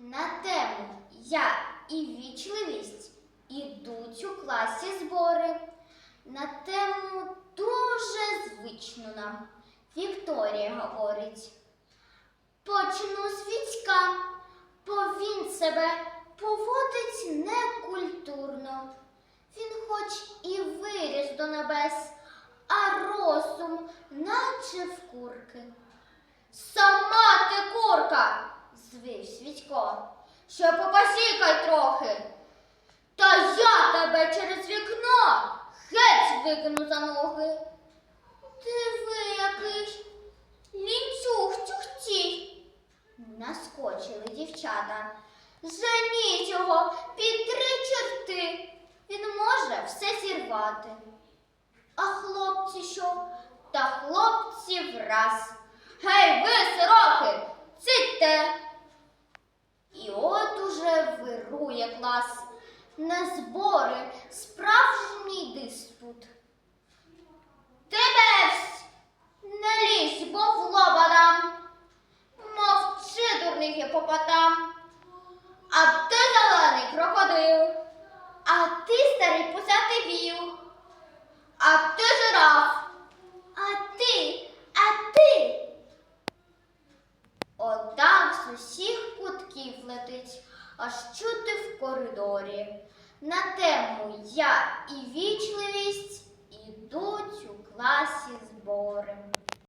На тему Я і вічливість ідуть у класі збори. На тему дуже звичну нам Вікторія говорить. Почну з Вітька, бо він себе поводить некультурно. Він хоч і виріс до небес, а розум, наче в курки. Сама ти курка, звивсь Вітько, що попасікай трохи. Та я тебе через вікно геть викину за ноги. Диви який лінцюг тюхтій. Наскочили дівчата. Женіть його під три черти. Він може все зірвати. А хлопці що? Та хлопці враз. Гей, ви, сироки, цитьте. І от вирує клас. На збори справжній диспут. Тебе не лізь, бо в лоба дам. Мовчи, дурний гіпопотам. А ти зелений крокодил, а ти старий пусятий віл, а ти жираф, а ти, а ти. Отак з усіх кутків летить, аж чути в коридорі. На тему я і вічливість